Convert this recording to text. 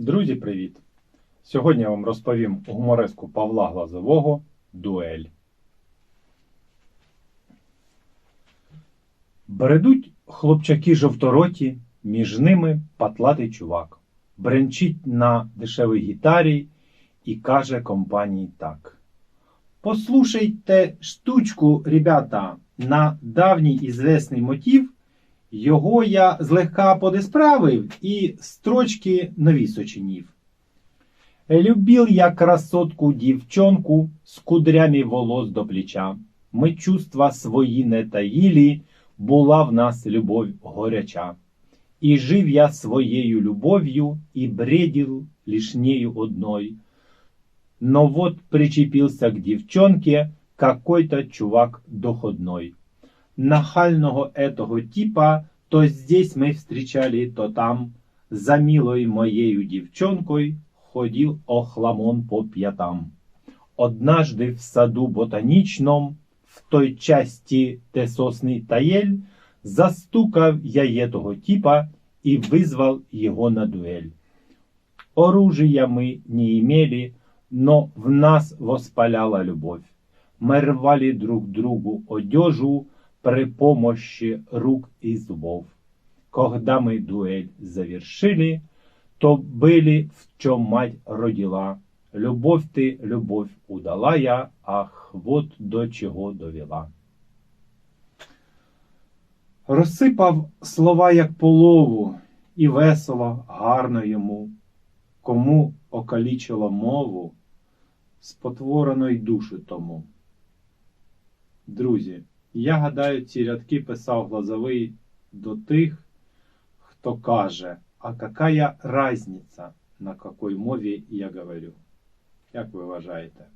Друзі, привіт! Сьогодні я вам розповім гумореску Павла Глазового Дуель. Бредуть хлопчаки жовтороті, між ними патлатий чувак. Бренчить на дешевій гітарі і каже компанії так. Послушайте штучку, ребята, на давній ізвісний мотив. Його я злегка подисправив і строчки нові сочинів. Любил я красотку дівчонку з кудрями волос до плеча. Ми чувства свої не таїлі, була в нас любов горяча. І жив я своєю любов'ю і бредил лишь нею одной. Но вот причепился к девчонке какой-то чувак доходной Нахального этого типа то здесь мы встречали, то там. За милой моею девчонкой ходил охламон по пятам. Однажды в саду ботаничном, в той части, де сосны таель, застукав я этого типа и вызвал его на дуэль. Оружия мы не имели, но в нас воспаляла любовь. Мы рвали друг другу одежу при помощи рук и зубов. Когда мы дуэль завершили, то были в чем мать родила. Любовь ты, любовь удала я, ах, вот до чого довела. Розсипав слова як полову, і весело, гарно йому, кому окалічило мову, спотворено й душу тому. Друзі, я гадаю, ці рядки писав Глазовий до тих, хто каже, а какая разница, на какой мові я говорю? Як ви вважаєте?